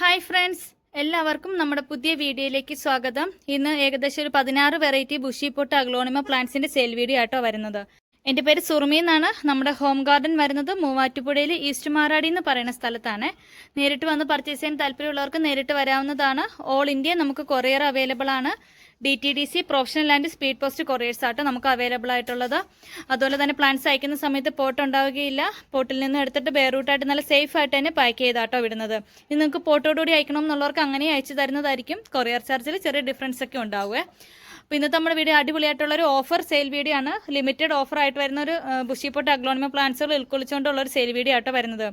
Hi friends എല്ലാവർക്കും നമ്മുടെ പുതിയ വീഡിയോയിലേക്ക് സ്വാഗതം. ഇന്ന് ഏകദേശം ഒരു പതിനാറ് വെറൈറ്റി ബുഷി പൊട്ട് അഗ്ലോണിമ പ്ലാന്റ്സിന്റെ സെയിൽ വീഡിയോ ആട്ടോ വരുന്നത്. എന്റെ പേര് സുറുമി എന്നാണ്. നമ്മുടെ ഹോം ഗാർഡൻ വരുന്നത് മൂവാറ്റുപുഴയിൽ ഈസ്റ്റ് മാറാടി എന്ന് പറയുന്ന സ്ഥലത്താണ്. നേരിട്ട് വന്ന് പർച്ചേസ് ചെയ്യാൻ താല്പര്യമുള്ളവർക്ക് നേരിട്ട് വരാവുന്നതാണ്. ഓൾ ഇന്ത്യ നമുക്ക് കൊറിയർ അവൈലബിൾ ആണ്. D T D C professional and speed post couriers ആട്ടോ നമുക്ക് അവൈലബിൾ ആയിട്ടുള്ളത്. അതുപോലെ തന്നെ പ്ലാന്റ്സ് അയക്കുന്ന സമയത്ത് പോട്ട് ഉണ്ടാവുകയില്ല. പോട്ടിൽ നിന്ന് എടുത്തിട്ട് ബെയറൂട്ടായിട്ട് നല്ല സേഫ് ആയിട്ട് തന്നെ പാക്ക് ചെയ്താട്ടോ വിടുന്നത്. ഇനി നിങ്ങൾക്ക് പോട്ടോടുകൂടി അയക്കണം എന്നുള്ളവർക്ക് അങ്ങനെ അയച്ചു തരുന്നതായിരിക്കും. കൊറിയർ ചാർജിൽ ചെറിയ ഡിഫറൻസ് ഒക്കെ ഉണ്ടാവുക. അപ്പോൾ ഇന്നത്തെ നമ്മുടെ വീഡിയോ അടിപൊളിയായിട്ടുള്ള ഒരു ഓഫർ സെയിൽ വീഡിയോ ആണ്. ലിമിറ്റഡ് ഓഫർ ആയിട്ട് വരുന്ന ഒരു ബുഷിപ്പോട്ട് അഗ്ലോണിമ പ്ലാന്റ്സുകൾ ഉൾക്കൊള്ളിച്ചുകൊണ്ടുള്ള ഒരു സെയിൽ വീഡിയോ ആട്ടോ വരുന്നത്.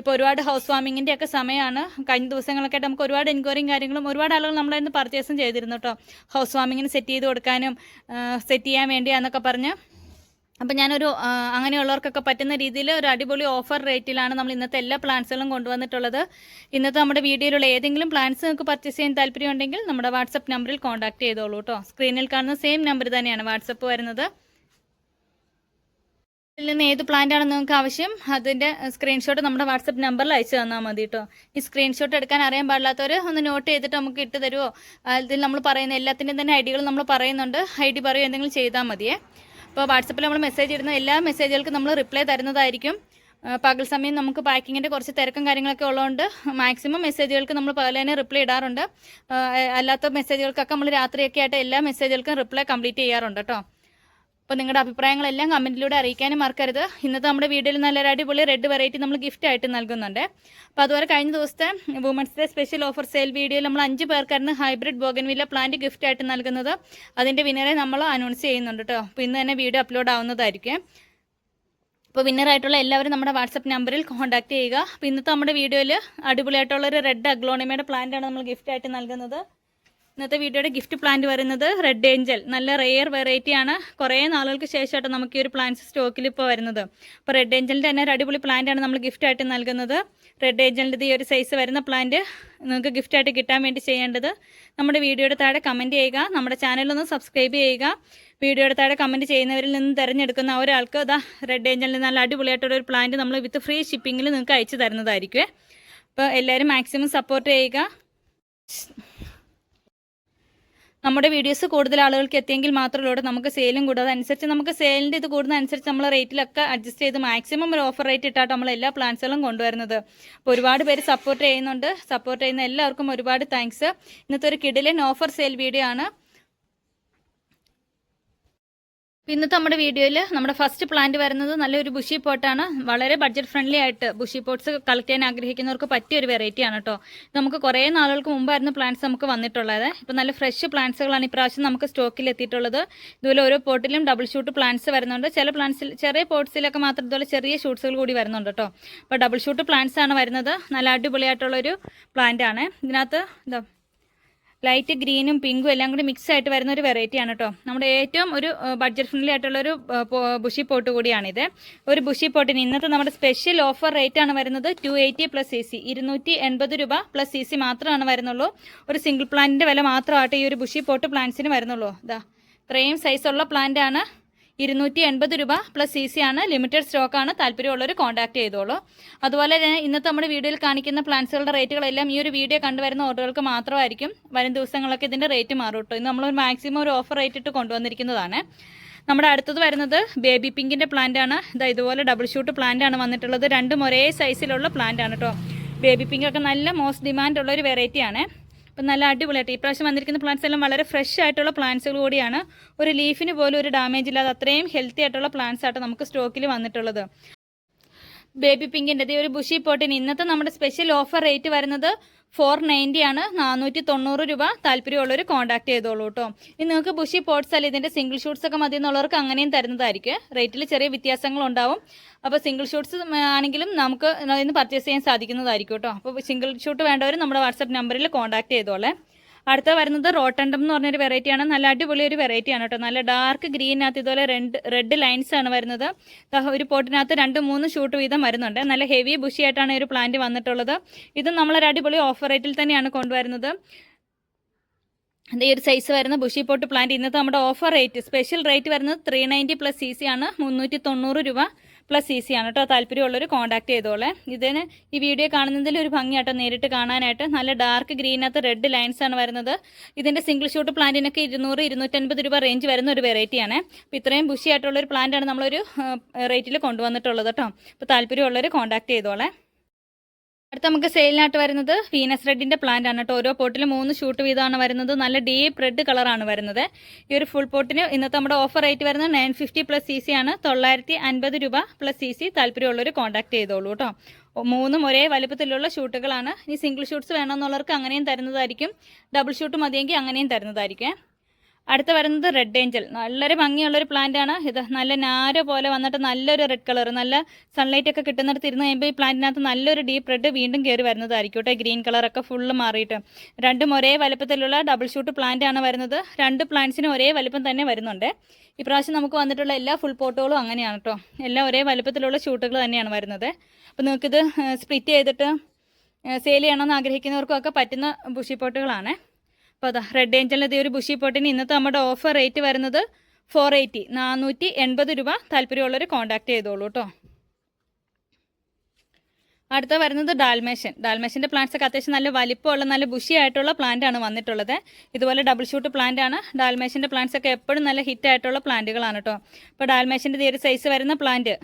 ഇപ്പോൾ ഒരുപാട് ഹൗസ് വാമിങ്ങിന്റെ ഒക്കെ സമയമാണ്. കഴിഞ്ഞ ദിവസങ്ങളൊക്കെ ആയിട്ട് നമുക്ക് ഒരുപാട് എൻക്വയറിയും കാര്യങ്ങളും ഒരുപാട് ആളുകൾ നമ്മളതിന് പർച്ചേസും ചെയ്തിരുന്നു കേട്ടോ ഹൗസ് വാമിങ്ങിന് സെറ്റ് ചെയ്ത് കൊടുക്കാനും സെറ്റ് ചെയ്യാൻ വേണ്ടിയാന്നൊക്കെ പറഞ്ഞ്. അപ്പം ഞാനൊരു അങ്ങനെയുള്ളവർക്കൊക്കെ പറ്റുന്ന രീതിയിൽ ഒരു അടിപൊളി ഓഫർ റേറ്റിലാണ് നമ്മൾ ഇന്നത്തെ എല്ലാ പ്ലാൻസുകളും കൊണ്ടുവന്നിട്ടുള്ളത്. ഇന്നത്തെ നമ്മുടെ വീഡിയോയിലുള്ള ഏതെങ്കിലും പ്ലാൻസ് നിങ്ങൾക്ക് പർച്ചേസ് ചെയ്യാൻ താല്പര്യമുണ്ടെങ്കിൽ നമ്മുടെ വാട്സപ്പ് നമ്പറിൽ കോൺടാക്ട് ചെയ്തോളൂ കേട്ടോ സ്ക്രീനിൽ കാണുന്ന സെയിം നമ്പർ തന്നെയാണ് വാട്സപ്പ് വരുന്നത്. ഇതിൽ നിന്ന് ഏത് പ്ലാന്റ് ആണ് നിങ്ങൾക്ക് ആവശ്യം അതിന്റെ സ്ക്രീൻഷോട്ട് നമ്മുടെ വാട്സപ്പ് നമ്പറിൽ അയച്ചു തന്നാൽ മതി കേട്ടോ ഈ സ്ക്രീൻഷോട്ട് എടുക്കാൻ അറിയാൻ പാടില്ലാത്തവർ ഒന്ന് നോട്ട് ചെയ്തിട്ട് നമുക്ക് ഇട്ട് തരുമോ അതിൽ നമ്മൾ പറയുന്ന എല്ലാത്തിന്റെയും തന്നെ ഐ നമ്മൾ പറയുന്നുണ്ട്. ഐ ഡി എന്തെങ്കിലും ചെയ്താൽ മതിയേ. അപ്പോൾ വാട്സപ്പിൽ നമ്മൾ മെസ്സേജ് ഇടുന്ന എല്ലാ മെസ്സേജുകൾക്കും നമ്മൾ റിപ്ലൈ തരുന്നതായിരിക്കും. പകൽ സമയം നമുക്ക് പാക്കിങ്ങിന്റെ കുറച്ച് തിരക്കും കാര്യങ്ങളൊക്കെ ഉള്ളതുകൊണ്ട് മാക്സിമം മെസ്സേജുകൾക്ക് നമ്മൾ പകൽ തന്നെ റിപ്ലൈ ഇടാറുണ്ട്. അല്ലാത്ത മെസ്സേജുകൾക്കൊക്കെ നമ്മൾ രാത്രിയൊക്കെ ആയിട്ട് എല്ലാ മെസ്സേജുകൾക്കും റിപ്ലൈ കംപ്ലീറ്റ് ചെയ്യാറുണ്ട് കേട്ടോ. അപ്പോൾ നിങ്ങളുടെ അഭിപ്രായങ്ങളെല്ലാം കമന്റിലൂടെ അറിയിക്കാനും മറക്കരുത്. ഇന്നത്തെ നമ്മുടെ വീഡിയോയിൽ നല്ലൊരു അടിപൊളി റെഡ് വെറൈറ്റി നമ്മൾ ഗിഫ്റ്റ് ആയിട്ട് നൽകുന്നുണ്ട്. അപ്പോൾ അതുപോലെ കഴിഞ്ഞ ദിവസത്തെ women's day special offer sale വീഡിയോയിൽ നമ്മൾ അഞ്ച് പേർക്കായിരുന്നു ഹൈബ്രിഡ് ബോഗൻവില്ല പ്ലാന്റ് ഗിഫ്റ്റ് ആയിട്ട് നൽകുന്നത്. അതിന്റെ വിന്നറെ നമ്മൾ അനൗൺസ് ചെയ്യുന്നുണ്ട് കേട്ടോ അപ്പോൾ ഇന്ന് തന്നെ വീഡിയോ അപ്ലോഡ് ആവുന്നതായിരിക്കും. അപ്പോൾ വിന്നറായിട്ടുള്ള എല്ലാവരും നമ്മുടെ വാട്സപ്പ് നമ്പറിൽ കോൺടാക്ട് ചെയ്യുക. അപ്പോൾ ഇന്നത്തെ നമ്മുടെ വീഡിയോയിൽ അടിപൊളിയായിട്ടുള്ളൊരു റെഡ് അഗ്ലോണിമയുടെ പ്ലാന്റാണ് നമ്മൾ ഗിഫ്റ്റ് ആയിട്ട് നൽകുന്നത്. ഇന്നത്തെ വീഡിയോയുടെ ഗിഫ്റ്റ് പ്ലാന്റ് വരുന്നത് റെഡ് ഏഞ്ചൽ. നല്ല റെയർ വെറൈറ്റി ആണ്. കുറേ നാളുകൾക്ക് ശേഷമായിട്ട് നമുക്ക് ഈ ഒരു പ്ലാന്റ്സ് സ്റ്റോക്കിൽ ഇപ്പോൾ വരുന്നത്. അപ്പോൾ റെഡ് ഏഞ്ചലിന്റെ തന്നെ അടിപൊളി പ്ലാന്റ് ആണ് നമ്മൾ ഗിഫ്റ്റ് ആയിട്ട് നൽകുന്നത്. റെഡ് ഏഞ്ചലിന്റെ ഈ ഒരു സൈസ് വരുന്ന പ്ലാന്റ് നിങ്ങൾക്ക് ഗിഫ്റ്റ് ആയിട്ട് കിട്ടാൻ വേണ്ടി ചെയ്യേണ്ടത്. നമ്മുടെ വീഡിയോയുടെ താഴെ കമന്റ് ചെയ്യുക. നമ്മുടെ ചാനലൊന്ന് സബ്സ്ക്രൈബ് ചെയ്യുക. വീഡിയോയുടെ താഴെ കമന്റ് ചെയ്യുന്നവരിൽ നിന്ന് തിരഞ്ഞെടുക്കുന്ന ഒരാൾക്ക് ഇതാ റെഡ് ഏഞ്ചലിൽ നല്ല അടിപൊളിയായിട്ടുള്ള ഒരു പ്ലാന്റ് നമ്മൾ വിത്ത് ഫ്രീ ഷിപ്പിങ്ങിൽ നിങ്ങൾക്ക് അയച്ചു തരുന്നതായിരിക്കും അപ്പോൾ എല്ലാവരും മാക്സിമം സപ്പോർട്ട് ചെയ്യുക. നമ്മുടെ വീഡിയോസ് കൂടുതൽ ആളുകൾക്ക് എത്തിയെങ്കിൽ മാത്രമേ നമുക്ക് സെയിലും കൂടും അതനുസരിച്ച് നമുക്ക് സെയിലിന്റെ ഇത് കൂടുന്നതനുസരിച്ച് നമ്മൾ റേറ്റിലൊക്കെ അഡ്ജസ്റ്റ് ചെയ്ത് മാക്സിമം ഒരു ഓഫർ റേറ്റ് ഇട്ടാണ് നമ്മൾ എല്ലാ പ്ലാൻസുകളും കൊണ്ടുവരുന്നത്. അപ്പോൾ ഒരുപാട് പേര് സപ്പോർട്ട് ചെയ്യുന്നുണ്ട്. സപ്പോർട്ട് ചെയ്യുന്ന എല്ലാവർക്കും ഒരുപാട് താങ്ക്സ് ഇന്നത്തെ ഒരു കിഡിലൻ ഓഫർ സെയിൽ വീഡിയോ ആണ്. ഇന്നത്തെ നമ്മുടെ വീഡിയോയിൽ നമ്മുടെ ഫസ്റ്റ് പ്ലാന്റ് വരുന്നത് നല്ലൊരു ബുഷി പോട്ടാണ് വളരെ ബഡ്ജറ്റ് ഫ്രണ്ട്ലി ആയിട്ട് ബുഷി പോട്ട്സ് കളക്ട് ചെയ്യാൻ ആഗ്രഹിക്കുന്നവർക്ക് പറ്റിയ ഒരു വെറൈറ്റി ആണ് കേട്ടോ നമുക്ക് കുറേ നാളുകൾക്ക് മുമ്പായിരുന്നു പ്ലാന്റ്സ് നമുക്ക് വന്നിട്ടുള്ളത്. ഇപ്പം നല്ല ഫ്രഷ് പ്ലാന്റ്സുകളാണ് ഇപ്രാവശ്യം നമുക്ക് സ്റ്റോക്കിൽ എത്തിയിട്ടുള്ളത്. ഇതുപോലെ ഓരോ പോട്ടിലും ഡബിൾ ഷൂട്ട് പ്ലാന്റ്സ് വരുന്നുണ്ട്. ചില പ്ലാന്റ്സിൽ ചെറിയ പോട്ട്സിലൊക്കെ മാത്രം ഇതുപോലെ ചെറിയ ഷൂട്ട്സുകൾ കൂടി വരുന്നുണ്ട് കേട്ടോ അപ്പോൾ ഡബിൾ ഷൂട്ട് പ്ലാന്റ്സ് ആണ് വരുന്നത്. നല്ല അടിപൊളിയായിട്ടുള്ളൊരു പ്ലാന്റ് ആണ്. ഇതിനകത്ത് എന്താ ലൈറ്റ് ഗ്രീനും പിങ്കും എല്ലാം കൂടി മിക്സ് ആയിട്ട് വരുന്ന ഒരു വെറൈറ്റി ആണ് കേട്ടോ നമ്മുടെ ഏറ്റവും ഒരു ബഡ്ജറ്റ് ഫ്രണ്ട്ലി ആയിട്ടുള്ള ഒരു ബുഷി പോട്ട് കൂടിയാണിത്. ഒരു ബുഷി പോട്ടിന് ഇന്നത്തെ നമ്മുടെ സ്പെഷ്യൽ ഓഫർ റേറ്റ് ആണ് വരുന്നത് two eighty plus C C ഇരുന്നൂറ്റി എൺപത് രൂപ പ്ലസ് സി സി മാത്രമാണ് വരുന്നുള്ളൂ. ഒരു സിംഗിൾ പ്ലാന്റിന്റെ വില മാത്രമായിട്ട് ഈ ഒരു ബുഷി പോട്ട് പ്ലാന്റ്സിന് വരുന്നുള്ളൂ. ഇതാ ഇത്രയും സൈസുള്ള പ്ലാന്റ് ആണ്. ഇരുന്നൂറ്റി എൺപത് രൂപ പ്ലസ് സി സി ആണ്. ലിമിറ്റഡ് സ്റ്റോക്ക് ആണ്. താല്പര്യമുള്ളവർ കോൺടാക്ട് ചെയ്തോളൂ. അതുപോലെ തന്നെ ഇന്നത്തെ നമ്മുടെ വീഡിയോയിൽ കാണിക്കുന്ന പ്ലാൻസുകളുടെ റേറ്റുകളെല്ലാം ഈ ഒരു വീഡിയോ കണ്ടുവരുന്ന ഓർഡറുകൾക്ക് മാത്രമായിരിക്കും. വരും ദിവസങ്ങളൊക്കെ ഇതിന്റെ റേറ്റ് മാറും കേട്ടോ ഇത് നമ്മൾ മാക്സിമം ഒരു ഓഫർ റേറ്റ് ഇട്ട് കൊണ്ടുവന്നിരിക്കുന്നതാണ്. നമ്മുടെ അടുത്തത് വരുന്നത് ബേബി പിങ്കിന്റെ പ്ലാന്റ് ആണ്. ഇതാ ഇതുപോലെ ഡബിൾ ഷൂട്ട് പ്ലാന്റ് ആണ് വന്നിട്ടുള്ളത്. രണ്ടും ഒരേ സൈസിലുള്ള പ്ലാന്റ് ആണ് കേട്ടോ ബേബി പിങ്ക് ഒക്കെ നല്ല മോസ്റ്റ് ഡിമാൻഡ് ഉള്ള ഒരു വെറൈറ്റി ആണ്. അപ്പം നല്ല അടിപൊളിയായിട്ട് ഇപ്രാവശ്യം വന്നിരിക്കുന്ന പ്ലാന്റ്സ് എല്ലാം വളരെ ഫ്രഷ് ആയിട്ടുള്ള പ്ലാന്റ്സുകൾ കൂടിയാണ്. ഒരു ലീഫിന് പോലും ഒരു ഡാമേജ് ഇല്ലാതെ അത്രയും ഹെൽത്തി ആയിട്ടുള്ള പ്ലാന്റ്സ് ആയിട്ട് നമുക്ക് സ്റ്റോക്കിൽ വന്നിട്ടുള്ളത്. ബേബി പിങ്കിന്റെ ഒരു ബുഷി പോട്ടിന് ഇന്നത്തെ നമ്മുടെ സ്പെഷ്യൽ ഓഫർ റേറ്റ് വരുന്നത് ഫോർ നയന്റി ആണ് നാനൂറ്റി തൊണ്ണൂറ് രൂപ താല്പര്യമുള്ളവർ കോൺടാക്ട് ചെയ്തോളൂ കേട്ടോ ഇനി നിങ്ങൾക്ക് ബുഷി പോട്ട്സ് അല്ല ഇതിന്റെ സിംഗിൾ ഷൂട്ട്സ് ഒക്കെ മതി എന്നുള്ളവർക്ക് അങ്ങനെയും തരുന്നതായിരിക്കും. റേറ്റിൽ ചെറിയ വ്യത്യാസങ്ങൾ ഉണ്ടാവും അപ്പോൾ സിംഗിൾ ഷൂട്ട്സ് ആണെങ്കിലും നമുക്ക് ഇന്ന് പർച്ചേസ് ചെയ്യാൻ സാധിക്കുന്നതായിരിക്കും കേട്ടോ അപ്പോൾ സിംഗിൾ ഷൂട്ട് വേണ്ടവർ നമ്മുടെ വാട്സപ്പ് നമ്പറിൽ കോൺടാക്ട് ചെയ്തോളെ. അടുത്ത വരുന്നത് റോട്ടണ്ടം എന്ന് പറഞ്ഞൊരു വെറൈറ്റിയാണ് നല്ല അടിപൊളി ഒരു വെറൈറ്റിയാണ് കേട്ടോ. നല്ല ഡാർക്ക് ഗ്രീനകത്ത് ഇതുപോലെ രണ്ട് റെഡ് ലൈൻസ് ആണ് വരുന്നത്. ഒരു പോട്ടിനകത്ത് രണ്ട് മൂന്ന് ഷൂട്ട് വീതം വരുന്നുണ്ട്. നല്ല ഹെവി ബുഷി ആയിട്ടാണ് ഈ ഒരു പ്ലാന്റ് വന്നിട്ടുള്ളത്. ഇത് നമ്മളൊരു അടിപൊളി ഓഫർ റേറ്റിൽ തന്നെയാണ് കൊണ്ടുവരുന്നത്. ഈ ഒരു സൈസ് വരുന്ന ബുഷി പോട്ട് പ്ലാന്റ് ഇന്നത്തെ നമ്മുടെ ഓഫർ റേറ്റ് സ്പെഷ്യൽ റേറ്റ് വരുന്നത് three ninety plus C C ആണ്. മുന്നൂറ്റി തൊണ്ണൂറ് രൂപ. പ്ലസ് ഈസിയാണ് കേട്ടോ. താല്പര്യമുള്ളവർ കോൺടാക്ട് ചെയ്തോളെ. ഇതിന് ഈ വീഡിയോ കാണുന്നതിൽ ഒരു ഭംഗിയാട്ടോ. നേരിട്ട് കാണാനായിട്ട് നല്ല ഡാർക്ക് ഗ്രീനകത്ത് റെഡ് ലൈൻസ് ആണ് വരുന്നത്. ഇതിന്റെ സിംഗിൾ ഷൂട്ട് പ്ലാന്റിനൊക്കെ ഇരുന്നൂറ് ഇരുന്നൂറ്റൻപത് രൂപ റേഞ്ച് വരുന്ന ഒരു വെറൈറ്റിയാണ് അപ്പോൾ ഇത്രയും ബുഷി ആയിട്ടുള്ള ഒരു പ്ലാന്റാണ് നമ്മളൊരു റേറ്റിൽ കൊണ്ടുവന്നിട്ടുള്ളത് കേട്ടോ. അപ്പോൾ താല്പര്യമുള്ളവർ കോൺടാക്ട് ചെയ്തോളെ. അടുത്ത നമുക്ക് സെയിലിനായിട്ട് വരുന്നത് വീനസ് റെഡിന്റെ പ്ലാന്റ് ആണ് കേട്ടോ. ഓരോ പോട്ടിലും മൂന്ന് ഷൂട്ട് വീതമാണ് വരുന്നത്. നല്ല ഡീപ്പ് റെഡ് കളറാണ് വരുന്നത്. ഈ ഒരു ഫുൾ പോട്ടിന് ഇന്നത്തെ നമ്മുടെ ഓഫർ റേറ്റ് വരുന്നത് nine fifty plus C C ആണ്. തൊള്ളായിരത്തി അൻപത് രൂപ പ്ലസ് സി സി താല്പര്യമുള്ളവർ കോൺടാക്ട് ചെയ്തോളൂ കേട്ടോ. മൂന്നും ഒരേ വലുപ്പത്തിലുള്ള ഷൂട്ടുകളാണ് ഇനി സിംഗിൾ ഷൂട്ട്സ് വേണമെന്നുള്ളവർക്ക് അങ്ങനെയും തരുന്നതായിരിക്കും. ഡബിൾ ഷൂട്ട് മതിയെങ്കിൽ അങ്ങനെയും തരുന്നതായിരിക്കും. അടുത്ത വരുന്നത് റെഡ് ഏഞ്ചൽ നല്ലൊരു ഭംഗിയുള്ളൊരു പ്ലാന്റ് ആണ്. ഇത് നല്ല നാര പോലെ വന്നിട്ട് നല്ലൊരു റെഡ് കളർ നല്ല സൺലൈറ്റ് ഒക്കെ കിട്ടുന്നിടത്ത് ഇരുന്ന് കഴിയുമ്പോൾ ഈ പ്ലാന്റിനകത്ത് നല്ലൊരു ഡീപ്പ് റെഡ് വീണ്ടും കയറി വരുന്നതായിരിക്കും കേട്ടോ ഗ്രീൻ കളറൊക്കെ ഫുള്ള് മാറിയിട്ട്. രണ്ടും ഒരേ വലുപ്പത്തിലുള്ള ഡബിൾ ഷൂട്ട് പ്ലാന്റ് ആണ് വരുന്നത്. രണ്ട് പ്ലാന്റ്സിനും ഒരേ വലുപ്പം തന്നെ വരുന്നുണ്ട്. ഇപ്രാവശ്യം നമുക്ക് വന്നിട്ടുള്ള എല്ലാ ഫുൾ പോട്ടുകളും അങ്ങനെയാണ് കേട്ടോ എല്ലാം ഒരേ വലുപ്പത്തിലുള്ള ഷൂട്ടുകൾ തന്നെയാണ് വരുന്നത്. അപ്പോൾ നിങ്ങൾക്കിത് സ്പ്ലിറ്റ് ചെയ്തിട്ട് സെയിൽ ചെയ്യണമെന്ന് ആഗ്രഹിക്കുന്നവർക്കും ഒക്കെ പറ്റുന്ന ബുഷി പോട്ടുകളാണ് അപ്പോൾ അതാ റെഡ് ഏഞ്ചലിന്റെ ഇതേ ഒരു ബുഷി പോട്ടിന് ഇന്നത്തെ നമ്മുടെ ഓഫർ റേറ്റ് വരുന്നത് ഫോർ എയ്റ്റി നാനൂറ്റി എൺപത് രൂപ താല്പര്യമുള്ളവർ കോൺടാക്ട് ചെയ്തോളൂ കേട്ടോ അടുത്ത വരുന്നത് ഡാൽമേഷൻ ഡാൽമേഷന്റെ പ്ലാന്റ്സ് ഒക്കെ അത്യാവശ്യം നല്ല വലിപ്പമുള്ള നല്ല ബുഷി ആയിട്ടുള്ള പ്ലാന്റ് ആണ് വന്നിട്ടുള്ളത്. ഇതുപോലെ ഡബിൾ ഷൂട്ട് പ്ലാന്റ് ആണ്. ഡാൽമേഷന്റെ പ്ലാന്റ്സ് ഒക്കെ എപ്പോഴും നല്ല ഹിറ്റ് ആയിട്ടുള്ള പ്ലാന്റുകളാണ് കേട്ടോ അപ്പോൾ ഡാൽമേഷന്റെ ഈ ഒരു സൈസ് വരുന്ന പ്ലാന്റ്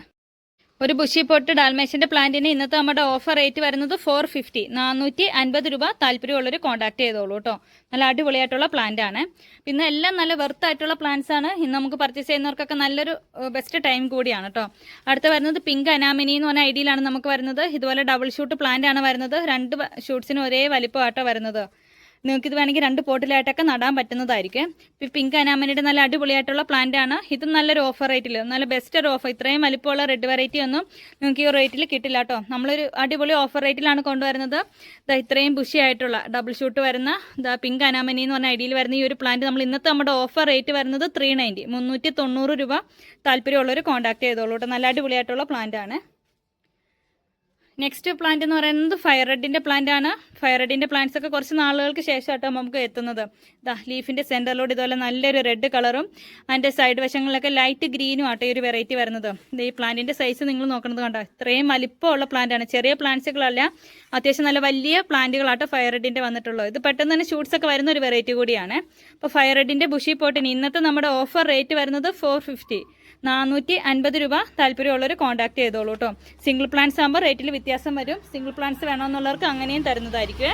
ഒരു ബുഷി പൊട്ട് ഡാൽമേഷന്റെ പ്ലാന്റിന് ഇന്നത്തെ നമ്മുടെ ഓഫർ റേറ്റ് വരുന്നത് ഫോർ ഫിഫ്റ്റി നാനൂറ്റി അൻപത് രൂപ താല്പര്യമുള്ളവർ കോൺടാക്ട് ചെയ്തോളൂ കേട്ടോ നല്ല അടിപൊളിയായിട്ടുള്ള പ്ലാന്റ് ആണ്. പിന്നെ എല്ലാം നല്ല വെർത്ത് ആയിട്ടുള്ള പ്ലാന്റ്സ് ആണ്. ഇന്ന് നമുക്ക് പർച്ചേസ് ചെയ്യുന്നവർക്കൊക്കെ നല്ലൊരു ബെസ്റ്റ് ടൈം കൂടിയാണ് കേട്ടോ അടുത്ത വരുന്നത് പിങ്ക് അനാമിനി എന്ന് പറഞ്ഞ ഐഡിയയിലാണ് നമുക്ക് വരുന്നത്. ഇതുപോലെ ഡബിൾ ഷൂട്ട് പ്ലാന്റ് ആണ് വരുന്നത്. രണ്ട് ഷൂട്ട്സിന് ഒരേ വലിപ്പമായിട്ടോ വരുന്നത്. നിങ്ങൾക്ക് ഇത് വേണമെങ്കിൽ രണ്ട് പോട്ടിലായിട്ടൊക്കെ നടാൻ പറ്റുന്നതായിരിക്കും. ഇപ്പം പിങ്ക് അനാമനിയുടെ നല്ല അടിപൊളിയായിട്ടുള്ള പ്ലാന്റ് ആണ്. ഇത് നല്ലൊരു ഓഫർ റേറ്റിൽ നല്ല ബെസ്റ്റ് ഒരു ഓഫർ ഇത്രയും വലിപ്പമുള്ള റെഡ് വെറൈറ്റി ഒന്നും നിങ്ങൾക്ക് ഈ റേറ്റിൽ കിട്ടില്ല കേട്ടോ നമ്മളൊരു അടിപൊളി ഓഫർ റേറ്റിലാണ് കൊണ്ടുവരുന്നത്. ഇത്രയും ബുഷിയായിട്ടുള്ള ഡബിൾ ഷൂട്ട് വരുന്ന ദാ പിങ്ക് അനാമനി എന്ന് പറഞ്ഞ ഐഡിയയിൽ വരുന്ന ഈ ഒരു പ്ലാന്റ് നമ്മൾ ഇന്നത്തെ നമ്മുടെ ഓഫർ റേറ്റ് വരുന്നത് ത്രീ നയന്റി മുന്നൂറ്റി തൊണ്ണൂറ് രൂപ താല്പര്യമുള്ളവർ കോൺടാക്ട് ചെയ്തോളൂ കേട്ടോ നല്ല അടിപൊളിയായിട്ടുള്ള പ്ലാന്റ് ആണ്. നെക്സ്റ്റ് പ്ലാന്റ് എന്ന് പറയുന്നത് ഫയർ റെഡിന്റെ പ്ലാന്റ് ആണ്. ഫയർ റെഡിന്റെ പ്ലാന്റ്സ് ഒക്കെ കുറച്ച് നാളുകൾക്ക് ശേഷമായിട്ടോ നമുക്ക് എത്തുന്നത്. ദാ ലീഫിന്റെ സെന്ററിലൂടെ ഇതുപോലെ നല്ലൊരു റെഡ് കളറും അതിന്റെ സൈഡ് വശങ്ങളിലൊക്കെ ലൈറ്റ് ഗ്രീനും ആട്ടോ ഈ ഒരു വെറൈറ്റി വരുന്നത്. ഈ പ്ലാന്റിന്റെ സൈസ് നിങ്ങൾ നോക്കുന്നത് കണ്ടോ? ഇത്രയും വലിപ്പമുള്ള പ്ലാന്റാണ് ചെറിയ പ്ലാന്റ്സുകളല്ല അത്യാവശ്യം നല്ല വലിയ പ്ലാന്റുകളാട്ടോ ഫയർ റെഡിന്റെ വന്നിട്ടുള്ളത്. ഇത് പെട്ടെന്ന് തന്നെ ഷൂട്ട്സ് ഒക്കെ വരുന്ന ഒരു വെറൈറ്റി കൂടിയാണ്. അപ്പോൾ ഫയർ റെഡിന്റെ ബുഷി പോട്ടിന് ഇന്നത്തെ നമ്മുടെ ഓഫർ റേറ്റ് വരുന്നത് ഫോർ ഫിഫ്റ്റി നാനൂറ്റി അൻപത് രൂപ താല്പര്യമുള്ളവർ കോൺടാക്ട് ചെയ്തോളൂ കേട്ടോ സിംഗിൾ പ്ലാന്റ്സ് ആകുമ്പോൾ റേറ്റിൽ വ്യത്യാസം വരും. സിംഗിൾ പ്ലാന്റ്സ് വേണമെന്നുള്ളവർക്ക് അങ്ങനെയും തരുന്നതായിരിക്കും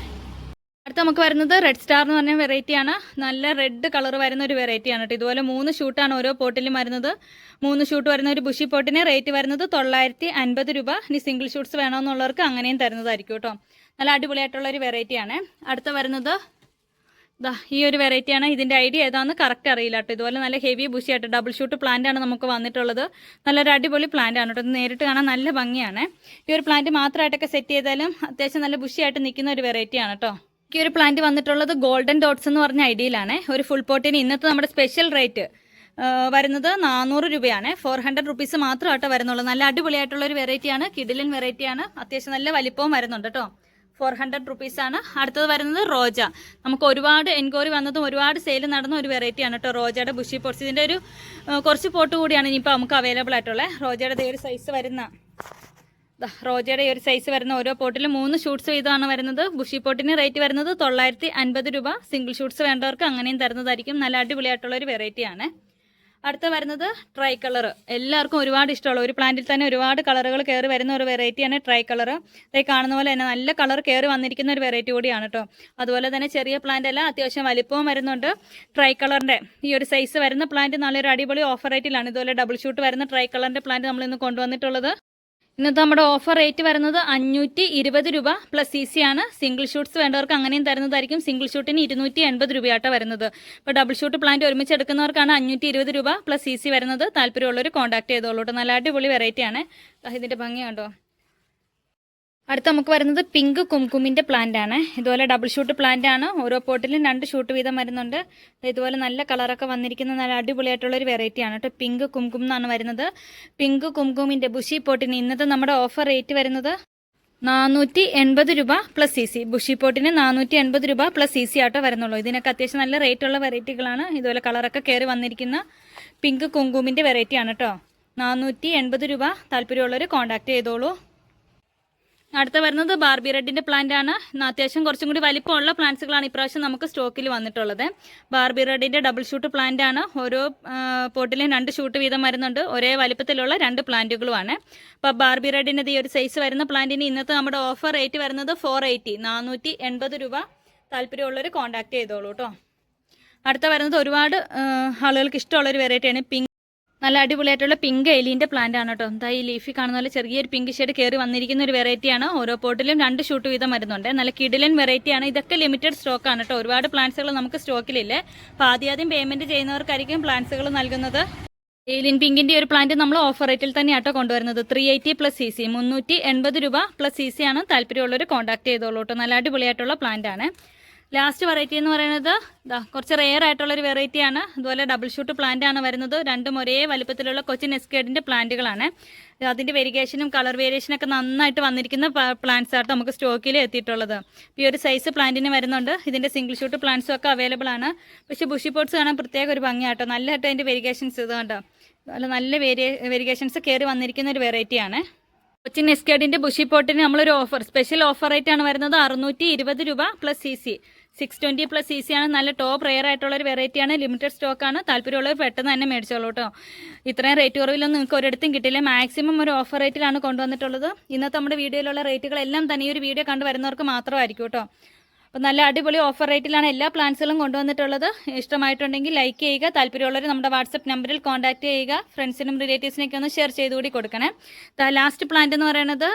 അടുത്ത നമുക്ക് വരുന്നത് റെഡ് സ്റ്റാർ എന്ന് പറഞ്ഞ വെറൈറ്റിയാണ് നല്ല റെഡ് കളർ വരുന്ന ഒരു വെറൈറ്റിയാണ് കേട്ടോ ഇതുപോലെ മൂന്ന് ഷൂട്ടാണ് ഓരോ പോട്ടിലും വരുന്നത്. മൂന്ന് ഷൂട്ട് വരുന്ന ഒരു ബുഷി പോട്ടിന് റേറ്റ് വരുന്നത് തൊള്ളായിരത്തി അൻപത് രൂപ. ഇനി സിംഗിൾ ഷൂട്ട്സ് വേണമെന്നുള്ളവർക്ക് അങ്ങനെയും തരുന്നതായിരിക്കും കേട്ടോ നല്ല അടിപൊളിയായിട്ടുള്ള ഒരു വെറൈറ്റിയാണ് അടുത്ത വരുന്നത് ദാ ഈ ഒരു വെറൈറ്റിയാണ് ഇതിന്റെ ഐഡിയ ഏതാണെന്ന് കറക്റ്റ് അറിയില്ല കേട്ടോ. ഇതുപോലെ നല്ല ഹെവി ബുഷി ആയിട്ട് ഡബിൾ ഷൂട്ട് പ്ലാന്റ് ആണ് നമുക്ക് വന്നിട്ടുള്ളത്. നല്ലൊരു അടിപൊളി പ്ലാന്റ് ആണ് കേട്ടോ. നേരിട്ട് കാണാൻ നല്ല ഭംഗിയാണ്. ഈ ഒരു പ്ലാന്റ് മാത്രമായിട്ടൊക്കെ സെറ്റ് ചെയ്താലും അത്യാവശ്യം നല്ല ബുഷി ആയിട്ട് നിൽക്കുന്ന ഒരു വെറൈറ്റിയാണ് കേട്ടോ. ഈ ഒരു പ്ലാന്റ് വന്നിട്ടുള്ളത് ഗോൾഡൻ ഡോട്ട്സ് എന്ന് പറഞ്ഞ ഐഡിയയിലാണ് ഒരു ഫുൾ പോട്ടിന് ഇന്നത്തെ നമ്മുടെ സ്പെഷ്യൽ റേറ്റ് വരുന്നത് നാനൂറ് രൂപയാണ്. ഫോർ ഹൺഡ്രഡ് റുപ്പീസ് മാത്രമായിട്ട് വരുന്നുള്ളൂ. നല്ല അടിപൊളിയായിട്ടുള്ള ഒരു വെറൈറ്റിയാണ് കിഡിലിൻ വെറൈറ്റിയാണ് അത്യാവശ്യം നല്ല വലിപ്പവും വരുന്നുണ്ട് കേട്ടോ. ഫോർ ഹൺഡ്രഡ് റുപ്പീസാണ്. അടുത്തത് വരുന്നത് റോജ. നമുക്ക് ഒരുപാട് എൻക്വയറി വന്നതും ഒരുപാട് സെയിൽ നടന്ന ഒരു വെറൈറ്റിയാണ് കേട്ടോ റോജയുടെ ബുഷി പോട്ട്സ് ഇതിന്റെ ഒരു കുറച്ച് പോട്ട് കൂടിയാണ് ഇനിയിപ്പോൾ നമുക്ക് അവൈലബിൾ ആയിട്ടുള്ളത്. റോജയുടെ ഒരു സൈസ് വരുന്ന റോജയുടെ ഒരു സൈസ് വരുന്ന ഓരോ പോട്ടിലും മൂന്ന് ഷൂട്ട്സ് വീതമാണ് വരുന്നത്. ബുഷി പോട്ടിന് റേറ്റ് വരുന്നത് തൊള്ളായിരത്തി അൻപത് രൂപ. സിംഗിൾ ഷൂട്ട്സ് വേണ്ടവർക്ക് അങ്ങനെയും തരുന്നതായിരിക്കും. നല്ല അടിപൊളിയായിട്ടുള്ള ഒരു വെറൈറ്റിയാണ് അടുത്ത വരുന്നത് ട്രൈ കളർ എല്ലാവർക്കും ഒരുപാട് ഇഷ്ടമുള്ള ഒരു പ്ലാന്റിൽ തന്നെ ഒരുപാട് കളറുകൾ കയറി വരുന്ന ഒരു വെറൈറ്റിയാണ് ട്രൈ കളർ ഇതേ കാണുന്ന പോലെ തന്നെ നല്ല കളർ കയറി വന്നിരിക്കുന്ന ഒരു വെറൈറ്റി കൂടിയാണ് കേട്ടോ അതുപോലെ തന്നെ ചെറിയ പ്ലാന്റ് അല്ല അത്യാവശ്യം വലിപ്പവും വരുന്നുണ്ട് ട്രൈ കളറിന്റെ ഈ ഒരു സൈസ് വരുന്ന പ്ലാന്റ് നല്ലൊരു അടിപൊളി ഓഫർ റേറ്റിലാണ് ഇതുപോലെ ഡബിൾ ഷൂട്ട് വരുന്ന ട്രൈ കളറിന്റെ പ്ലാന്റ് നമ്മൾ ഇന്ന് കൊണ്ടുവന്നിട്ടുള്ളത്. ഇന്നത്തെ നമ്മുടെ ഓഫർ റേറ്റ് വരുന്നത് അഞ്ഞൂറ്റി ഇരുപത് രൂപ പ്ലസ് സി സി ആണ്. സിംഗിൾ ഷൂട്ട്സ് വേണ്ടവർക്ക് അങ്ങനെയും തരുന്നതായിരിക്കും. സിംഗിൾ ഷൂട്ടിന് ഇരുന്നൂറ്റി എൺപത് രൂപയാട്ടോ വരുന്നത്. ഇപ്പോൾ ഡബിൾ ഷൂട്ട് പ്ലാന്റ് ഒരുമിച്ച് എടുക്കുന്നവർക്കാണ് അഞ്ഞൂറ്റി ഇരുപത് രൂപ പ്ലസ് സി സി വരുന്നത് താല്പര്യമുള്ളവർ കോൺടാക്ട് ചെയ്തോളൂട്ടോ നല്ല അടിപൊളി വെറൈറ്റിയാണ് ഇതിന്റെ ഭംഗി കണ്ടോ അടുത്ത നമുക്ക് വരുന്നത് പിങ്ക് കുംകുമിന്റെ പ്ലാന്റ് ആണ്. ഇതുപോലെ ഡബിൾ ഷൂട്ട് പ്ലാന്റ് ആണ്. ഓരോ പോട്ടിലും രണ്ട് ഷൂട്ട് വീതം വരുന്നുണ്ട്. ഇതുപോലെ നല്ല കളറൊക്കെ വന്നിരിക്കുന്ന നല്ല അടിപൊളിയായിട്ടുള്ള ഒരു വെറൈറ്റി ആണ് കേട്ടോ. പിങ്ക് കുംകും എന്നാണ് വരുന്നത്. പിങ്ക് കുംകുമിന്റെ ബുഷി പോട്ടിന് ഇന്നത്തെ നമ്മുടെ ഓഫർ റേറ്റ് വരുന്നത് നാനൂറ്റി എൺപത് രൂപ പ്ലസ് സി സി ബുഷി പോട്ടിന് നാനൂറ്റി എൺപത് രൂപ പ്ലസ് സി സി ആട്ടോ വരുന്നുള്ളൂ. ഇതിനൊക്കെ അത്യാവശ്യം നല്ല റേറ്റുള്ള വെറൈറ്റികളാണ് ഇതുപോലെ കളറൊക്കെ കയറി വന്നിരിക്കുന്ന പിങ്ക് കുങ്കുമിന്റെ വെറൈറ്റി ആണ് കേട്ടോ. നാനൂറ്റി എൺപത് രൂപ താല്പര്യമുള്ളവർ കോൺടാക്ട് ചെയ്തോളൂ. അടുത്ത വരുന്നത് ബാർബി റെഡിന്റെ പ്ലാന്റ് ആണ്. അത്യാവശ്യം കുറച്ചും കൂടി വലിപ്പമുള്ള പ്ലാന്റ്സുകളാണ് ഇപ്രാവശ്യം നമുക്ക് സ്റ്റോക്കിൽ വന്നിട്ടുള്ളത്. ബാർബി റെഡിന്റെ ഡബിൾ ഷൂട്ട് പ്ലാന്റ് ആണ്. ഓരോ പോട്ടിലും രണ്ട് ഷൂട്ട് വീതം വരുന്നുണ്ട്. ഒരേ വലിപ്പത്തിലുള്ള രണ്ട് പ്ലാന്റുകളുമാണ് അപ്പോൾ ബാർബി റെഡിന്റെ ഈ ഒരു സൈസ് വരുന്ന പ്ലാന്റിന് ഇന്നത്തെ നമ്മുടെ ഓഫർ റേറ്റ് വരുന്നത് ഫോർ എയ്റ്റി നാനൂറ്റി എൺപത് രൂപ താല്പര്യമുള്ളവർ കോൺടാക്ട് ചെയ്തോളൂ കേട്ടോ അടുത്ത വരുന്നത് ഒരുപാട് ആളുകൾക്ക് ഇഷ്ടമുള്ള ഒരു വെറൈറ്റിയാണ് പിങ്ക് നല്ല അടിപൊളിയായിട്ടുള്ള പിങ്ക് എലീന്റെ പ്ലാന്റ് ആണ് കേട്ടോ. എന്താ ഈ ലീഫി കാണുന്ന പോലെ ചെറിയൊരു പിങ്ക് ഷെയ്ഡ് കയറി വന്നിരിക്കുന്ന ഒരു വെറൈറ്റിയാണ് ഓരോ പോട്ടിലും രണ്ട് ഷൂട്ട് വീതം വരുന്നുണ്ട്. നല്ല കിഡിലൻ വെറൈറ്റിയാണ് ഇതൊക്കെ ലിമിറ്റഡ് സ്റ്റോക്ക് ആണ് കേട്ടോ. ഒരുപാട് പ്ലാന്റ്സുകൾ നമുക്ക് സ്റ്റോക്കിലില്ലേ അപ്പോൾ ആദ്യം പേയ്മെന്റ് ചെയ്യുന്നവർക്കായിരിക്കും പ്ലാന്റ്സുകൾ നൽകുന്നത്. എലിൻ പിങ്കിന്റെ ഒരു പ്ലാന്റ് നമ്മൾ ഓഫർ റേറ്റിൽ തന്നെ തന്നെയാട്ടോ കൊണ്ടുവരുന്നത്. Three eighty plus C C മുന്നൂറ്റി എൺപത് രൂപ പ്ലസ് സി സി ആണ് താല്പര്യമുള്ളവർ കോൺടാക്ട് ചെയ്തോളൂ കേട്ടോ നല്ല അടിപൊളിയായിട്ടുള്ള പ്ലാന്റ് ആണ്. ലാസ്റ്റ് വെറൈറ്റി എന്ന് പറയുന്നത് ദാ കുറച്ച് റെയർ വെറൈറ്റി ആണ്. അതുപോലെ ഡബിൾ ഷൂട്ട് പ്ലാന്റ് ആണ് വരുന്നത്. രണ്ടും ഒരേ വലുപ്പത്തിലുള്ള കൊച്ചിൻ എസ്കേഡിന്റെ പ്ലാന്റുകളാണ് അതിന്റെ വെരിഗേഷനും കളർ വേരിയേഷനും ഒക്കെ നന്നായിട്ട് വന്നിരിക്കുന്ന പ്ലാന്റ്സ് ആയിട്ട് നമുക്ക് സ്റ്റോക്കിൽ എത്തിയിട്ടുള്ളത്. ഈ ഒരു സൈസ് പ്ലാന്റിന് വരുന്നുണ്ട്. ഇതിന്റെ സിംഗിൾ ഷൂട്ട് പ്ലാന്റ്സും ഒക്കെ അവൈലബിൾ ആണ്. പക്ഷേ ബുഷി പോട്ട്സ് കാണാൻ പ്രത്യേക ഒരു ഭംഗിയാട്ടോ നല്ലതായിട്ട് അതിന്റെ വെരിഗേഷൻസ് ഇതുകൊണ്ട് കണ്ടോ നല്ല നല്ല വേരിയ വെരിഗേഷൻസ് കയറി വന്നിരിക്കുന്ന ഒരു വെറൈറ്റിയാണ് കൊച്ചിൻ എസ്കേഡിന്റെ ബുഷി പോട്ടിന് നമ്മളൊരു ഓഫർ. സ്പെഷ്യൽ ഓഫർ ആണ് വരുന്നത് അറുന്നൂറ്റി ഇരുപത് രൂപ plus C C six twenty plus C C ആണ് നല്ല ടോപ്പ് റെയർ ആയിട്ടുള്ള ഒരു വെറൈറ്റി ആണ്. ലിമിറ്റഡ് സ്റ്റോക്ക് ആണ്. താല്പര്യമുള്ളവർ പെട്ടെന്ന് തന്നെ മേടിച്ചോളൂ കേട്ടോ ഇത്രയും റേറ്റ് കുറവിലൊന്നും നിങ്ങൾക്ക് ഒരിടത്തും കിട്ടില്ല. മാക്സിമം ഒരു ഓഫർ റേറ്റിലാണ് കൊണ്ടുവന്നിട്ടുള്ളത്. ഇന്നത്തെ നമ്മുടെ വീഡിയോയിലുള്ള റേറ്റുകളെല്ലാം തന്നെ ഈ ഒരു വീഡിയോ കണ്ടുവരുന്നവർക്ക് മാത്രമായിരിക്കും കേട്ടോ അപ്പോൾ നല്ല അടിപൊളി ഓഫർ റേറ്റിലാണ് എല്ലാ പ്ലാൻസുകളും കൊണ്ടുവന്നിട്ടുള്ളത്. ഇഷ്ടമായിട്ടുണ്ടെങ്കിൽ ലൈക്ക് ചെയ്യുക. താല്പര്യമുള്ളവർ നമ്മുടെ വാട്സപ്പ് നമ്പറിൽ കോൺടാക്ട് ചെയ്യുക. ഫ്രണ്ട്സിനും റിലേറ്റീവ്സിനൊക്കെ ഒന്ന് ഷെയർ ചെയ്തുകൂടി കൊടുക്കണേ. ലാസ്റ്റ് പ്ലാന്റ് എന്ന് പറയുന്നത്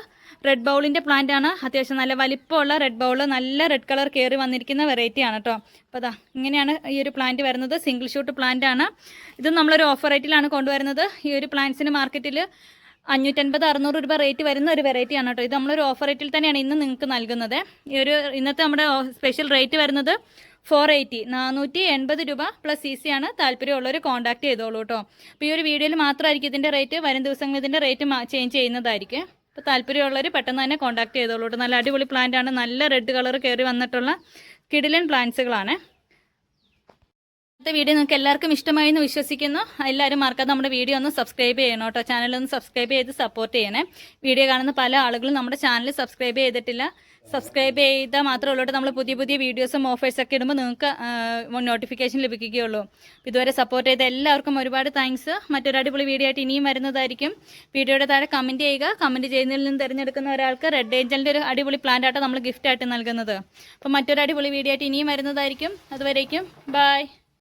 റെഡ് ബൗളിന്റെ പ്ലാന്റ് ആണ്. അത്യാവശ്യം നല്ല വലിപ്പമുള്ള റെഡ് ബൗൾ നല്ല റെഡ് കളർ കയറി വന്നിരിക്കുന്ന വെറൈറ്റി ആണ് കേട്ടോ അപ്പോൾ അതാ ഇങ്ങനെയാണ് ഈ ഒരു പ്ലാന്റ് വരുന്നത്. സിംഗിൾ ഷൂട്ട് പ്ലാന്റ് ആണ്. ഇത് നമ്മളൊരു ഓഫർ റേറ്റിലാണ് കൊണ്ടുവരുന്നത്. ഈ ഒരു പ്ലാന്റ്സിന് മാർക്കറ്റിൽ അഞ്ഞൂറ്റൻപത് അറുന്നൂറ് രൂപ റേറ്റ് വരുന്ന ഒരു വെറൈറ്റി ആണ് കേട്ടോ. ഇത് നമ്മളൊരു ഓഫർ റേറ്റിൽ തന്നെയാണ് ഇന്ന് നിങ്ങൾക്ക് നൽകുന്നത്. ഈ ഒരു ഇന്നത്തെ നമ്മുടെ സ്പെഷ്യൽ റേറ്റ് വരുന്നത് ഫോർ എയ്റ്റി നാനൂറ്റി എൺപത് രൂപ പ്ലസ് സി സി ആണ് താല്പര്യമുള്ളവർ കോൺടാക്ട് ചെയ്തോളൂ കേട്ടോ. അപ്പോൾ ഈ ഒരു വീഡിയോയിൽ മാത്രമായിരിക്കും ഇതിന്റെ റേറ്റ് വരും ദിവസങ്ങളിൽ ഇതിന്റെ റേറ്റ് ചേഞ്ച് ചെയ്യുന്നതായിരിക്കും. അപ്പോൾ താല്പര്യമുള്ളവർ പെട്ടെന്ന് തന്നെ കോൺടാക്ട് ചെയ്തോളൂ കേട്ടോ. നല്ല അടിപൊളി പ്ലാന്റ് ആണ് നല്ല റെഡ് കളർ കയറി വന്നിട്ടുള്ള കിഡിലൻ പ്ലാന്റ്സുകളാണ് ഇന്നത്തെ വീഡിയോ നിങ്ങൾക്ക് എല്ലാവർക്കും ഇഷ്ടമായി എന്ന് വിശ്വസിക്കുന്നു. എല്ലാവരും മറക്കാതെ നമ്മുടെ വീഡിയോ ഒന്ന് സബ്സ്ക്രൈബ് ചെയ്യണം കേട്ടോ. ചാനൽ ഒന്ന് സബ്സ്ക്രൈബ് ചെയ്ത് സപ്പോർട്ട് ചെയ്യണേ. വീഡിയോ കാണുന്ന പല ആളുകളും നമ്മുടെ ചാനൽ സബ്സ്ക്രൈബ് ചെയ്തിട്ടില്ല. സബ്സ്ക്രൈബ് ചെയ്താൽ മാത്രമേ ഉള്ളൂ നമ്മൾ പുതിയ പുതിയ വീഡിയോസും ഓഫേഴ്സ് ഒക്കെ ഇടുമ്പോൾ നിങ്ങൾക്ക് നോട്ടിഫിക്കേഷൻ ലഭിക്കുകയുള്ളൂ. ഇതുവരെ സപ്പോർട്ട് ചെയ്ത എല്ലാവർക്കും ഒരുപാട് താങ്ക്സ് മറ്റൊരു അടിപൊളി വീഡിയോ ആയിട്ട് ഇനിയും വരുന്നതായിരിക്കും. വീഡിയോയുടെ താഴെ കമന്റ് ചെയ്യുക. കമന്റ് ചെയ്യുന്നതിൽ നിന്ന് തിരഞ്ഞെടുക്കുന്ന ഒരാൾക്ക് റെഡ് ഏഞ്ചലിന്റെ ഒരു അടിപൊളി പ്ലാന്റ് ആയിട്ട് നമ്മൾ ഗിഫ്റ്റ് ആയിട്ട് നൽകുന്നത്. അപ്പോൾ മറ്റൊരു അടിപൊളി വീഡിയോ ആയിട്ട് ഇനിയും വരുന്നതായിരിക്കും. അതുവരേക്കും. ബൈ